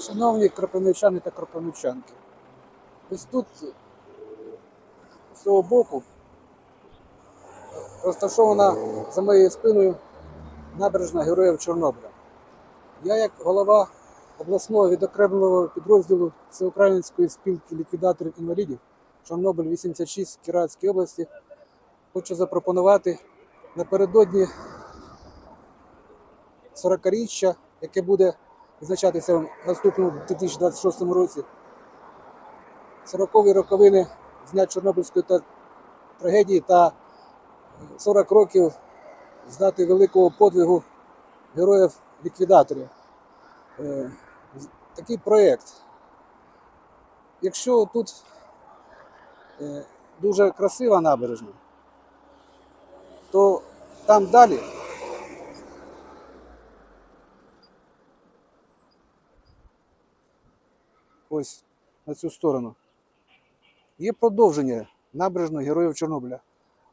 Шановні кропивничани та кропивничанки, ось тут з цього боку розташована за моєю спиною набережна Героїв Чорнобиля. Я, як голова обласного відокремленого підрозділу Всеукраїнської спілки ліквідаторів інвалідів Чорнобиль 86 Кіратської області, хочу запропонувати напередодні 40-річчя, яке буде відзначатися в наступному 2026 році. 40-ві роковини з дня Чорнобильської трагедії та 40 років з дати великого подвигу героїв-ліквідаторів. Е, Такий проєкт. Якщо тут е, дуже красива набережна, то там далі ось на цю сторону. Є продовження набережної Героїв Чорнобиля.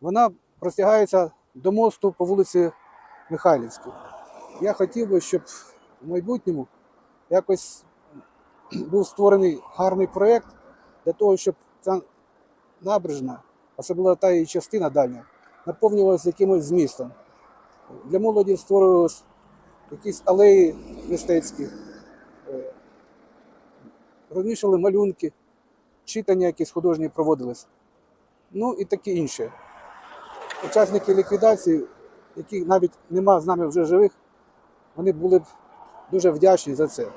Вона простягається до мосту по вулиці Михайлівській. Я хотів би, щоб в майбутньому якось був створений гарний проєкт для того, щоб ця набережна, особливо та її частина дальня, наповнювалася якимось змістом. Для молоді створювалися якісь алеї мистецькі, розміщували малюнки, читання якісь художні проводилися. Ну і таке інше. Учасники ліквідації, яких навіть нема з нами вже живих, вони були б дуже вдячні за це.